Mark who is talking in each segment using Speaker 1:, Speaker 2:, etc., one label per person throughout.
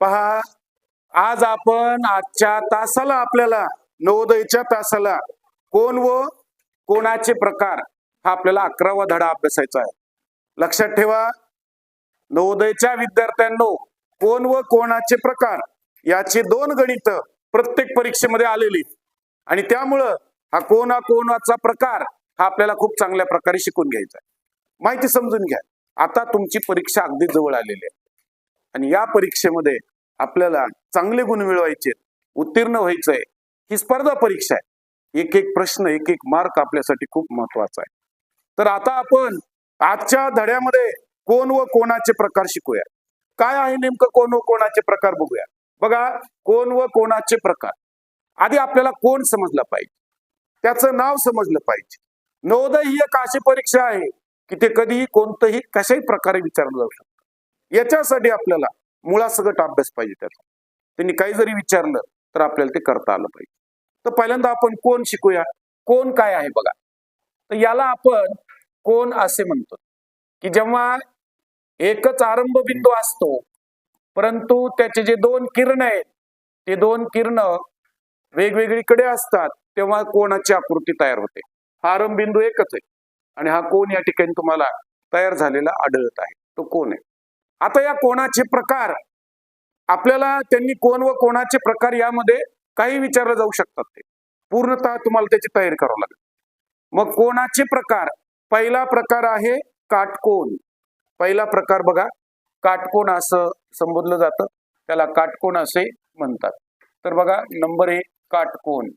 Speaker 1: पहा आज आपण आजच्या तासाला आपल्याला नवोदयच्या तासाला कोण व कोणाचे प्रकार हा आपल्याला अकरावा धडा अभ्यासायचा आहे. लक्षात ठेवा नवोदयच्या विद्यार्थ्यांनो कोण व कोणाचे प्रकार याचे दोन गणित प्रत्येक परीक्षेमध्ये आलेली. आणि त्यामुळं हा कोणा कोणाचा प्रकार हा आपल्याला खूप चांगल्या प्रकारे शिकून घ्यायचा आहे. माहिती समजून घ्या. आता तुमची परीक्षा अगदी जवळ आलेली आहे. आणि या परीक्षेमध्ये आपल्याला चांगले गुण मिळवायचे उत्तीर्ण व्हायचंय ही स्पर्धा परीक्षा आहे. एक एक प्रश्न एक एक मार्क आपल्यासाठी खूप महत्त्वाचा आहे. तर आता आपण आजच्या धड्यामध्ये कोण व कोणाचे प्रकार शिकूया? काय आहे नेमकं कोण व कोणाचे प्रकार बघूया? बघा कोण व कोणाचे प्रकार? आधी आपल्याला कोण समजलं पाहिजे? त्याचं नाव समजलं पाहिजे. नवोदय ही एक अशी परीक्षा आहे की ते कधीही कोणतंही कशाही प्रकारे विचारलं जाऊ शकतं. याच्यासाठी आपल्याला मुळासकट अभ्यास पाहिजे त्याचा त्यांनी काही जरी विचारलं तर आपल्याला ते करता आलं पाहिजे. तर पहिल्यांदा आपण कोण शिकूया? कोण काय आहे बघा? तर याला आपण कोण असे म्हणतो? की जेव्हा एकच आरंभ बिंदू असतो परंतु त्याचे जे दोन किरण आहेत ते दोन किरण वेगवेगळीकडे असतात तेव्हा कोणाची आकृती तयार होते? हा आरंभ बिंदू एकच आहे. आणि हा कोण या ठिकाणी तुम्हाला तयार झालेला आढळत आहे. तो कोण आहे? आता या कोणाचे प्रकार आपल्याला त्यांनी कोण व कोणाचे प्रकार यामध्ये काही विचारले जाऊ शकतात ते. पूर्णतः तुम्हाला त्याची तयारी करावं लागेल. मग कोणाचे प्रकार? पहिला प्रकार आहे काटकोन. पहिला प्रकार बघा काटकोन असं संबोधलं जातं त्याला काटकोन असे म्हणतात. तर बघा नंबर एक काटकोन.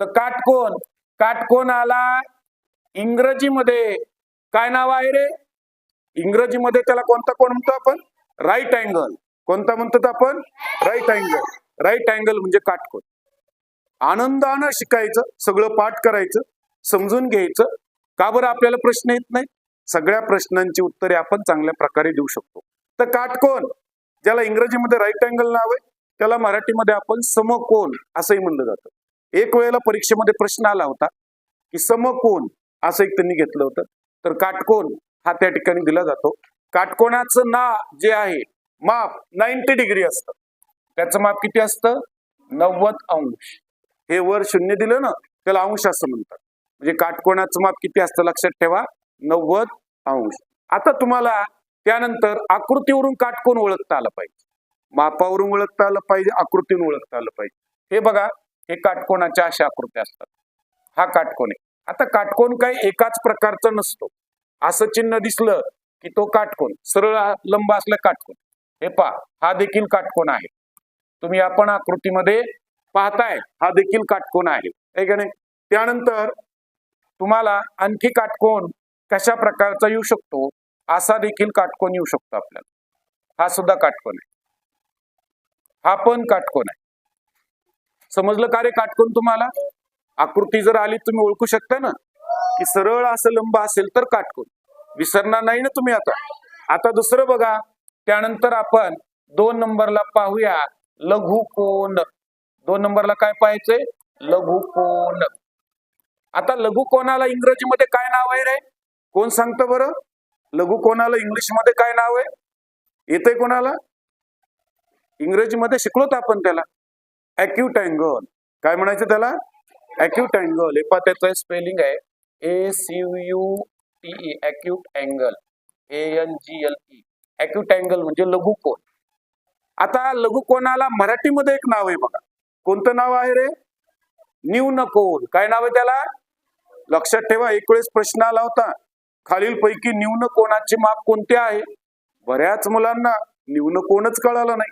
Speaker 1: तर काटकोन काटकोणाला आला इंग्रजीमध्ये. काय नाव आहे रे? इंग्रजीमध्ये त्याला कोणता कोण म्हणतो आपण? राईट अँगल कोणता म्हणतात आपण? राईट अँगल राईट अँगल म्हणजे काटकोन. आनंदानं शिकायचं सगळं पाठ करायचं समजून घ्यायचं. का बरं आपल्याला प्रश्न येत नाही? सगळ्या प्रश्नांची उत्तरे आपण चांगल्या प्रकारे देऊ शकतो. तर काटकोन ज्याला इंग्रजीमध्ये राईट अँगल नाव आहे त्याला मराठीमध्ये आपण समकोन असंही म्हणलं जातं. एक वेळेला परीक्षेमध्ये प्रश्न आला होता की समकोन असं एक त्यांनी घेतलं होतं. तर काटकोन हा त्या ठिकाणी दिला जातो. काटकोणाचं ना जे आहे माप नाईन्टी डिग्री असतं. त्याचं माप किती असतं? नव्वद अंश. हे वर शून्य दिलं ना त्याला अंश असं म्हणतात. म्हणजे काटकोणाचं माप किती असतं लक्षात ठेवा? नव्वद अंश. आता तुम्हाला त्यानंतर आकृतीवरून काटकोन ओळखता आलं पाहिजे. मापावरून ओळखता आलं पाहिजे आकृतीवरून ओळखता आलं पाहिजे. हे बघा हे काटकोणाच्या अशा आकृत्या असतात. हा काटकोण आहे. आता काटकोण काही एकाच प्रकारचा नसतो. असं चिन्ह दिसलं की तो काटकोन सरळ लंब असलं काटकोन. हे पहा हा देखील काटकोन आहे. तुम्ही आपण आकृतीमध्ये पाहताय हा देखील काटकोन आहे. का नाही? त्यानंतर तुम्हाला आणखी काटकोन कशा प्रकारचा येऊ शकतो असा देखील काटकोन येऊ शकतो आपल्याला. हा सुद्धा काटकोन आहे. हा पण काटकोन आहे. समजलं का रे काटकोन तुम्हाला? आकृती जर आली तुम्ही ओळखू शकता ना? की सरळ असं लंब असेल तर काटकोन विसरणार नाही ना तुम्ही आता. आता दुसरं बघा. त्यानंतर आपण दोन नंबरला पाहूया. लघु कोण? दोन नंबरला काय पाहायचंय? लघु कोण. आता लघु कोणाला इंग्रजीमध्ये काय नाव आहे रे? कोण सांगतं बरं? लघु कोणाला इंग्लिशमध्ये काय नाव आहे? येतंय कोणाला? इंग्रजीमध्ये शिकलोत आपण त्याला. Acute angle. काय म्हणायचं त्याला? Acute angle. हे पा त्याचं स्पेलिंग आहे. A C U T E acute angle A N G L E acute angle म्हणजे लघु कोण आता लघु कोणाला मराठीमध्ये एक नाव आहे बघा. कोणतं नाव आहे रे? न्यून कोण काय नाव आहे त्याला? लक्षात ठेवा एक वेळेस प्रश्न आला होता. खालील पैकी न्यून कोणाचे माप कोणते आहे? बऱ्याच मुलांना न्यून कोणच कळालं नाही.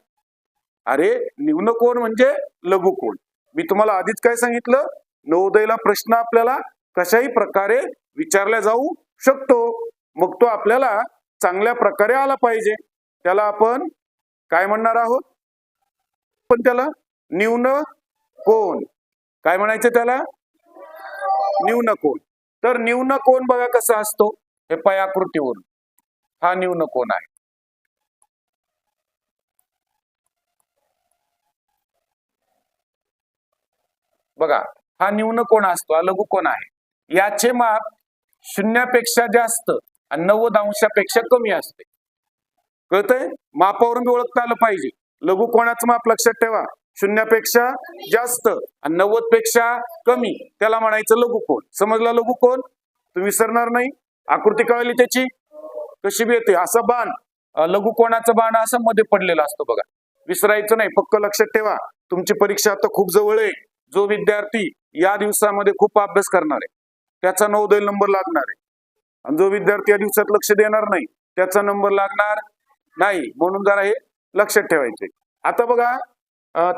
Speaker 1: अरे न्यून कोण म्हणजे लघु कोण मी तुम्हाला आधीच काय सांगितलं? नवोदयला प्रश्न आपल्याला कशाही प्रकारे विचारला जाऊ शकतो. मग तो आपल्याला चांगल्या प्रकारे आला पाहिजे. त्याला आपण काय म्हणणार आहोत? पण त्याला? न्यून कोण? काय म्हणायचं त्याला? न्यून कोण. तर न्यून कोण बघा कसा असतो? हे पयाकृतीवरून हा न्यून कोण आहे? बघा हा न्यून कोण असतो? हा लघु कोण आहे? याचे माप शून्यापेक्षा जास्त आणि नव्वद अंशापेक्षा कमी असते. कळतंय? मापावरून बी ओळखता आलं पाहिजे. लघु कोणाचं माप लक्षात ठेवा? शून्यापेक्षा जास्त आणि नव्वदपेक्षा कमी. त्याला म्हणायचं लघु कोण. समजला लघु कोण? तुम्ही विसरणार नाही. आकृती कळली त्याची? कशी बी येते. असं बाण. लघु कोणाचं बाण असं मध्ये पडलेलं असतो बघा. विसरायचं नाही. पक्क लक्षात ठेवा. तुमची परीक्षा आता खूप जवळ आहे. जो विद्यार्थी या दिवसामध्ये खूप अभ्यास करणार आहे. त्याचा नवोदय नंबर लागणार आहे. आणि जो विद्यार्थी या दिवसात लक्ष देणार नाही त्याचा नंबर लागणार नाही. म्हणून जरा हे लक्षात ठेवायचे. आता बघा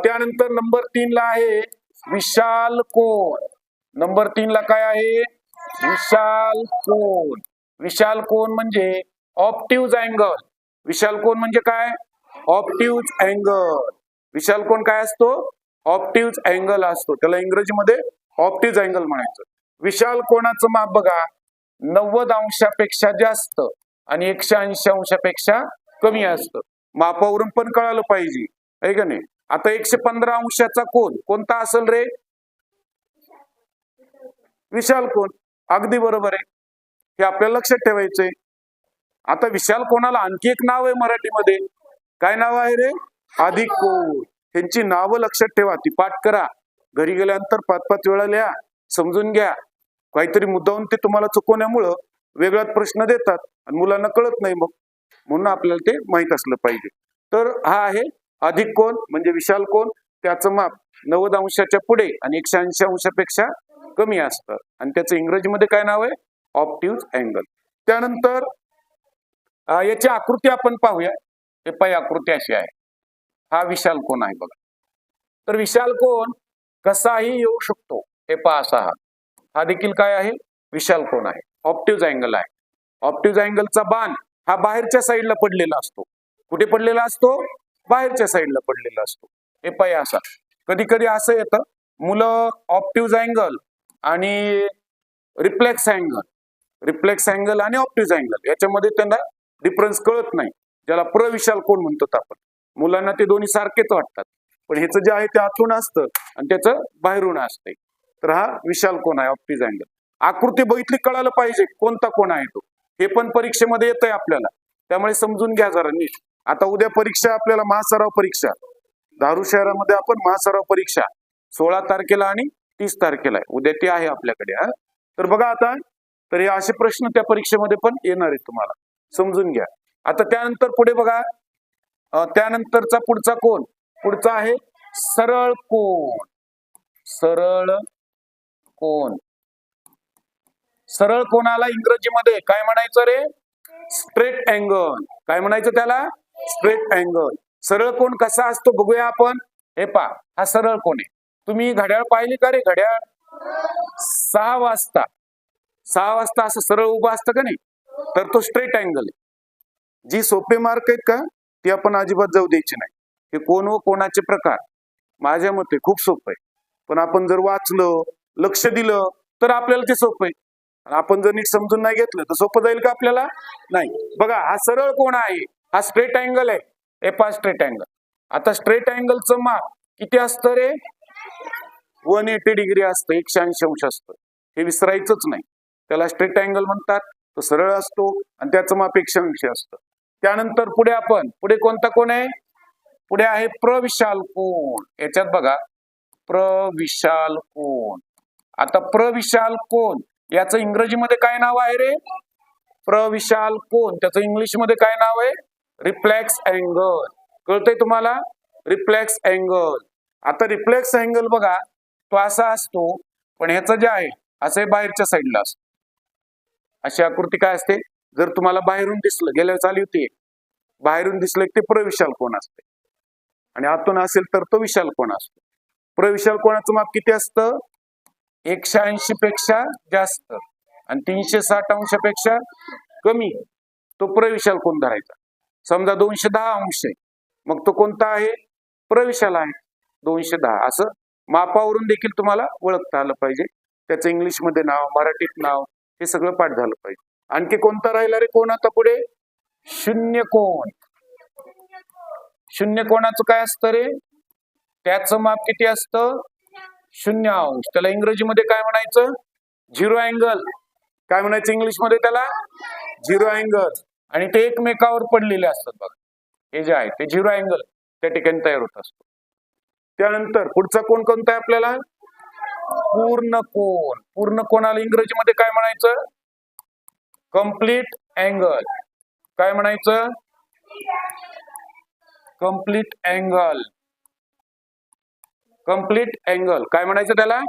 Speaker 1: त्यानंतर नंबर तीन ला आहे विशाल कोण? नंबर तीन ला काय आहे? विशाल कोण? विशाल कोण म्हणजे ऑप्टिव्ह अँगल. विशाल कोण म्हणजे काय? ऑप्टिव्ह अँगल. विशाल कोण काय असतो? ऑप्टिव्ह अँगल असतो. त्याला इंग्रजीमध्ये ऑप्टिव्ह अँगल म्हणायचं. विशाल कोणाचं माप बघा? नव्वद अंशापेक्षा जास्त आणि एकशे ऐंशी अंशापेक्षा कमी असतं. मापावरून पण कळालं पाहिजे. आहे का नाही? आता एकशे पंधरा अंशाचा कोण कोणता असेल रे? विशाल कोण अगदी बरोबर आहे. हे आपल्याला लक्षात ठेवायचंय. आता विशाल कोणाला आणखी एक नाव आहे मराठीमध्ये? काय नाव आहे रे? अधिक कोण त्यांची नावं लक्षात ठेवा. ती पाठ करा. घरी गेल्यानंतर पाच पाच वेळा लिहा. समजून घ्या. काहीतरी मुद्दाहून ते तुम्हाला चुकवण्यामुळं वेगळाच प्रश्न देतात आणि मुलांना कळत नाही मग. म्हणून आपल्याला ते माहीत असलं पाहिजे. तर हा आहे अधिक कोण म्हणजे विशाल कोण? त्याचं माप नव्वद अंशाच्या पुढे आणि एकशे ऐंशी अंशापेक्षा कमी असतं. आणि त्याचं इंग्रजीमध्ये काय नाव आहे? ऑप्टिव्ह अँगल त्यानंतर याची आकृती आपण पाहूया. हे पाय आकृती अशी आहे. हा विशाल कोण आहे बघा. तर विशाल कोण कसाही येऊ शकतो. हे पहा असा हा. हा देखील काय आहे? विशाल कोण आहे. ऑप्टिव्ह अँगल आहे. ऑप्टिव्ह अँगलचा बाण हा बाहेरच्या साईडला पडलेला असतो. कुठे पडलेला असतो? बाहेरच्या साईडला पडलेला असतो. हे पाय असा. कधी कधी असं येतं मुलं ऑप्टिव्ह अँगल आणि रिफ्लेक्स अँगल रिफ्लेक्स अँगल आणि ऑप्टिव्ह अँगल याच्यामध्ये त्यांना डिफरन्स कळत नाही. ज्याला प्रविशाल कोण म्हणतो आपण. मुलांना ते दोन्ही सारखेच वाटतात. पण ह्याचं जे आहे ते आतून असतं आणि त्याचं बाहेरून असतंय. तर हा विशाल कोण आहे? ऑप्टिव्ह अँगल आकृती बघितली कळायला पाहिजे कोणता कोण आहे तो. हे पण परीक्षेमध्ये येत आहे आपल्याला. त्यामुळे समजून घ्या जरा नीट. आता उद्या परीक्षा आपल्याला महासराव परीक्षा. दारू शहरामध्ये आपण महासराव परीक्षा. सोळा तारखेला आणि तीस तारखेला आहे. उद्या ती आहे आपल्याकडे हा. तर बघा आता तर हे असे प्रश्न त्या परीक्षेमध्ये पण येणार आहेत तुम्हाला. समजून घ्या. आता त्यानंतर पुढे बघा. त्यानंतरचा पुढचा कोण? पुढचा आहे सरळ कोण? सरळ कोण? सरळ कोणाला इंग्रजीमध्ये? काय म्हणायचं रे? स्ट्रेट अँगल काय म्हणायचं त्याला? स्ट्रेट अँगल सरळ कोण कसा असतो बघूया आपण. हे पा हा सरळ कोण आहे? तुम्ही घड्याळ पाहिली का रे घड्याळ? सहा वाजता. सहा वाजता असं सरळ उभं असतं का नाही? तर तो स्ट्रेट अँगल आहे. जी सोपे मार्क आहेत का ती आपण अजिबात जाऊ द्यायची नाही. हे कोण व कोणाचे प्रकार? माझ्या मते खूप सोपं आहे. पण आपण जर वाचलं लक्ष दिलं तर आपल्याला ते सोपं आहे. आपण जर नीट समजून नाही घेतलं तर सोपं जाईल का आपल्याला? नाही. बघा हा सरळ कोण आहे? हा स्ट्रेट अँगल आहे. एपा स्ट्रेट अँगल आता स्ट्रेट अँगलचं माप किती असतं रे? वन एटी डिग्री असतं एकशे ऐंशी अंश असतं. हे विसरायचंच नाही. त्याला स्ट्रेट अँगल म्हणतात तो सरळ असतो आणि त्याचं माप एकशे ऐंशी असतं. त्यानंतर पुढे आपण पुढे कोणता कोण आहे? पुढे आहे प्रविशाल कोण याच्यात बघा प्रविशाल कोण आता प्रविशाल कोण? याचं इंग्रजीमध्ये काय नाव आहे रे? प्रविशाल कोण? त्याचं इंग्लिशमध्ये काय नाव आहे? Reflex angle. कळतंय तुम्हाला? Reflex angle. आता रिफ्लेक्स अँगल बघा तो असा असतो पण ह्याचं जे आहे असं हे बाहेरच्या साईडला असतो. अशी आकृती काय असते? जर तुम्हाला बाहेरून दिसलं गेल्या चाली होती बाहेरून दिसलं की ते प्रविशाल कोण असते? आणि आतून असेल तर तो विशाल कोण असतो? प्रविशाल कोणाचं माप किती असतं? एकशे ऐंशी पेक्षा जास्त. आणि तीनशे साठ अंशापेक्षा कमी. तो प्रविशाल कोण धरायचा? समजा दोनशे दहा अंश आहे. मग तो कोणता आहे? प्रविशाल आहे. दोनशे दहा. असं मापावरून देखील तुम्हाला ओळखता आलं पाहिजे. त्याचं इंग्लिशमध्ये नाव मराठीत नाव हे सगळं पाठ झालं पाहिजे. आणखी कोणता राहिला रे कोण आता पुढे? शून्य कोण? शून्य कोणाचं काय असतं रे? त्याचं माप किती असतं? शून्य अंश. त्याला इंग्रजीमध्ये काय म्हणायचं? Zero angle. काय म्हणायचं इंग्लिशमध्ये त्याला? Zero angle. आणि ते एकमेकावर पडलेले असतात बघा. हे जे आहे ते झिरो अँगल त्या ठिकाणी तयार होत असतो. त्यानंतर पुढचा कोण कोणता आहे आपल्याला? पूर्ण कोण पूर्ण कोणाला इंग्रजीमध्ये काय म्हणायचं? Complete angle. काय म्हणायचं? Complete angle. कंप्लीट अँगल काय म्हणायचं त्याला?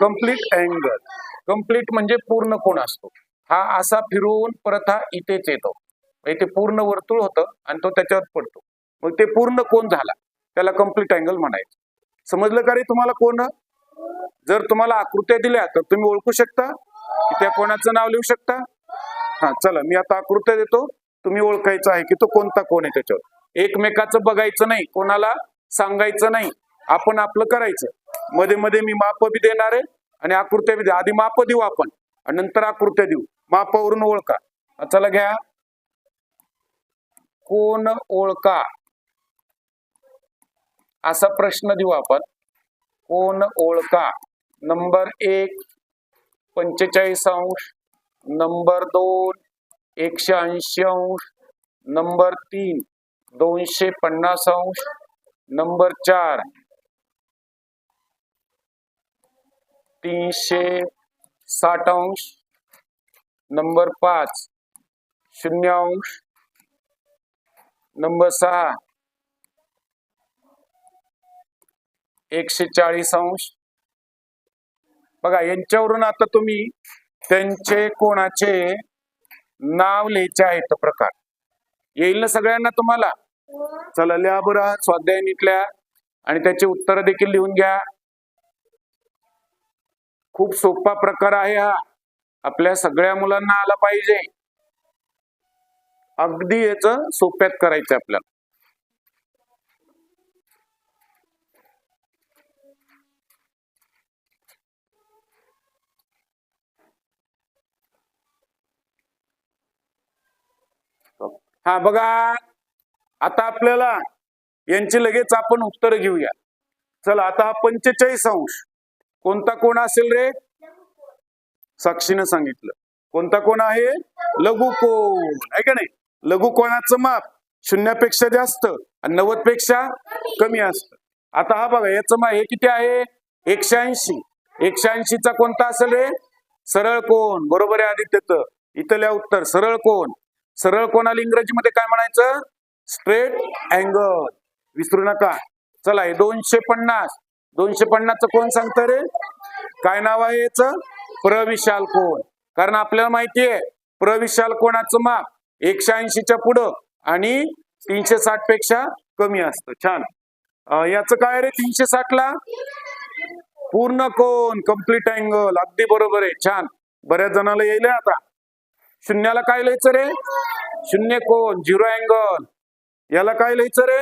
Speaker 1: कंप्लीट अँगल कंप्लीट म्हणजे पूर्ण कोण असतो? हा असा फिरून परत हा इथेच येतो. म्हणजे इथे पूर्ण वर्तुळ होतं आणि तो त्याच्यावर पडतो. मग ते पूर्ण कोण झाला? त्याला कंप्लीट अँगल म्हणायचं. समजलं का रे तुम्हाला कोण? जर तुम्हाला आकृत्या दिल्या तर तुम्ही ओळखू शकता? की त्या कोणाचं नाव लिहू शकता? हा चला मी आता आकृत्या देतो. तुम्ही ओळखायचं आहे की तो कोणता कोण आहे त्याच्यावर? एकमेकाचं बघायचं नाही. कोणाला सांगायचं नाही. आपण आपलं करायचं. मध्ये मध्ये मी माप बी देणार आहे आणि आकृत्या बी द्या आधी माप देऊ आपण आणि नंतर आकृत्या देऊ. मापावरून ओळखा. चला घ्या. कोण ओळखा? असा प्रश्न देऊ आपण. कोण ओळखा? नंबर एक पंचेचाळीस अंश. नंबर दोन एकशे ऐंशी अंश. नंबर तीन दोनशे पन्नास अंश. नंबर चार तीनशे साठ अंश. नंबर पाच. शून्य अंश. नंबर सहा. एकशे चाळीस अंश. बघा यांच्यावरून आता तुम्ही त्यांचे कोणाचे नाव लिहायचे आहेत प्रकार. येईल ना सगळ्यांना तुम्हाला? चला लिहा बरं स्वाध्याय नीटल्या. आणि त्याचे उत्तर देखील लिहून घ्या. खूप सोपा प्रकार आहे हा. आपल्या सगळ्या मुलांना आला पाहिजे. अगदी याच सोप्यात करायचं आपल्याला. हा बघा. आता आपल्याला यांची लगेच आपण उत्तर घेऊया. चला आता हा पंचेचाळीस अंश. कोणता कोण असेल रे? साक्षीनं सांगितलं. कोणता कोण आहे? लघु कोण. आहे का नाही? लघु कोणाचं माप? शून्यापेक्षा जास्त आणि नव्वदपेक्षा कमी असतं. आता हा बघा याचं माप हे किती आहे? एकशे ऐंशी. एकशे ऐंशीचा कोणता असेल रे? सरळ कोण. बरोबर आहे आदित्यचं इथल्या उत्तर सरळ कोण. सरळ कोणाला इंग्रजीमध्ये? काय म्हणायचं? Straight angle. विसरू नका. चला हे दोनशे पन्नास. दोनशे पन्नासचं कोण सांगतं रे? काय नाव आहे याचं? प्रविशाल कोण? कारण आपल्याला माहिती आहे प्रविशाल कोणाचं माप? एकशे ऐंशीच्या पुढं आणि तीनशे साठपेक्षा कमी असतं. छान. याचं काय रे? तीनशे साठ ला पूर्ण कोण? कंप्लीट अँगल अगदी बरोबर आहे. छान. बऱ्याच जणाला येईल आता. शून्याला काय लिहायचं रे? शून्य कोण? झिरो अँगल याला काय लिहायचं रे?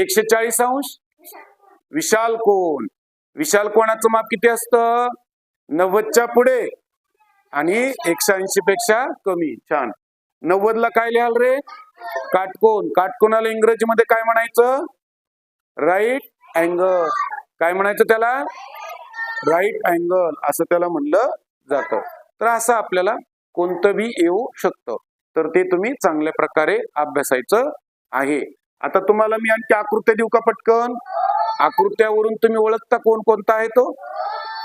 Speaker 1: एकशे चाळीस अंश? विशाल कोण? विशाल कोणाचं माप किती असतं? नव्वदच्या पुढे. आणि एकशे ऐंशी पेक्षा कमी. छान. नव्वद ला काय लिहाल रे? काटकोन. काटकोनाला इंग्रजीमध्ये काय म्हणायचं? राईट अँगल काय म्हणायचं त्याला? राईट अँगल असं त्याला म्हणलं जातं. तर असं आपल्याला कोणतं बी येऊ शकतं. तर ते तुम्ही चांगल्या प्रकारे अभ्यासायचं आहे. आता तुम्हाला मी आणखी आकृत्या देऊ का पटकन? आकृत्यावरून तुम्ही ओळखता कोण कोणता आहे तो?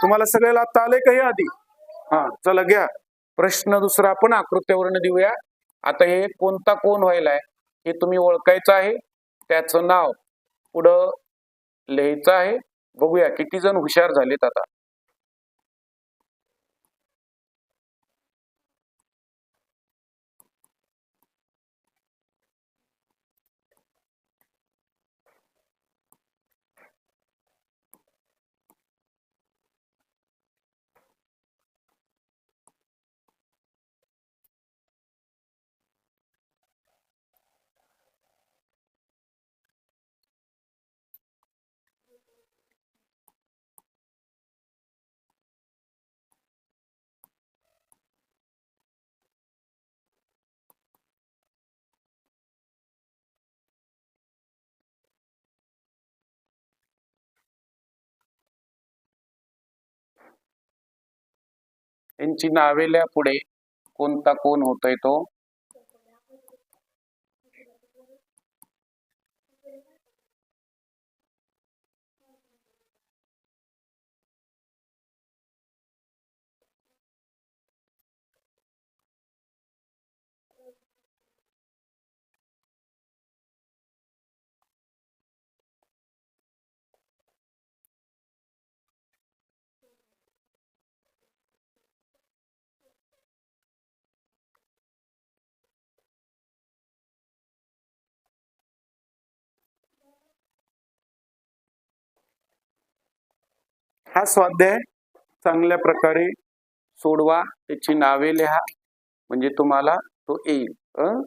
Speaker 1: तुम्हाला सगळ्याला आता आलंय का हे आधी? हा चला घ्या. प्रश्न दुसरा आपण आकृत्यावरून देऊया. आता हे कोणता कोण व्हायलाय हे तुम्ही ओळखायचं आहे. त्याचं नाव पुढं लिहायचं आहे. बघूया किती जण हुशार झालेत आता. यांची नावेल्या पुढे कोणता कोण होतोय तो? हा स्वाध्याय चांगल्या प्रकारे सोडवा त्याची नावे लिहा म्हणजे तुम्हाला तो येईल. अं?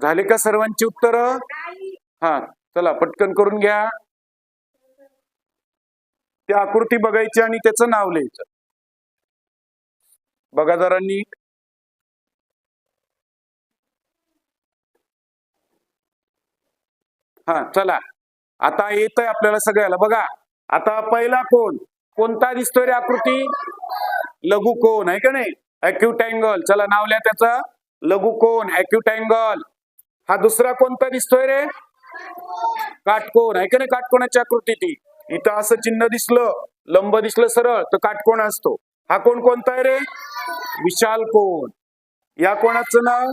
Speaker 1: झाले का सर्वांची उत्तर? हा चला पटकन करून घ्या. ती आकृती बघायची आणि त्याचं नाव लिहायचं. बघा जरा नीट हा चला. आता येतंय आपल्याला सगळ्याला. बघा आता पहिला कोण? कोणता दिसतोय रे आकृती? लघु कोण आहे का नाही? अॅक्युट अँगल चला नावल्या त्याचा त्याचं. लघु कोण? अॅक्युट अँगल हा दुसरा कोणता दिसतोय रे? काटकोण आहे का नाही काटकोणाची आकृती ती? इथं असं चिन्ह दिसलं लंब दिसलं सरळ तर काटकोण असतो. हा कोण कोणता आहे रे? विशाल कोण. या कोणाचं नाव?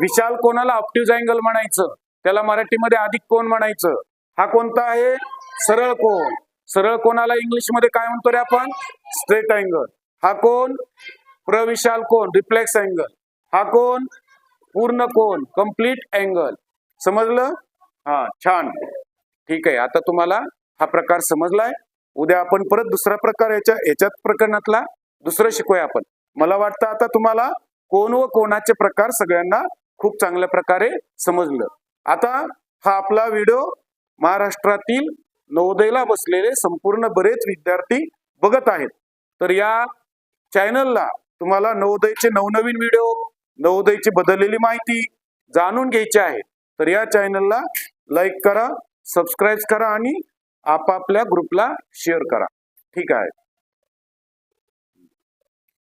Speaker 1: विशाल कोणाला ऑप्टिव्ह अँगल म्हणायचं? त्याला मराठीमध्ये अधिक कोण म्हणायचं? हा कोणता आहे? सरळ कोण? सरळ कोणाला इंग्लिशमध्ये काय म्हणतो रे आपण? स्ट्रेट अँगल हा कोण? प्रविशाल कोण? रिफ्लेक्स अँगल हा कोण? पूर्ण कोण? कंप्लीट अँगल समजलं? हा छान. ठीक आहे. आता तुम्हाला हा प्रकार समजलाय. उद्या आपण परत दुसरा प्रकार याच्या याच्यात प्रकरणातला दुसरं शिकूया आपण. मला वाटतं आता तुम्हाला कोण व कोणाचे प्रकार सगळ्यांना खूप चांगल्या प्रकारे समजलं. आता हा आपला व्हिडिओ महाराष्ट्रातील नवोदयला बसलेले संपूर्ण बरेच विद्यार्थी बघत आहेत. तर या चॅनलला तुम्हाला नवोदयचे नवनवीन व्हिडिओ नवोदयची बदललेली माहिती जाणून घ्यायची आहे. तर या चॅनलला लाईक करा सबस्क्राईब करा आणि आपापल्या ग्रुपला शेअर करा. ठीक आहे.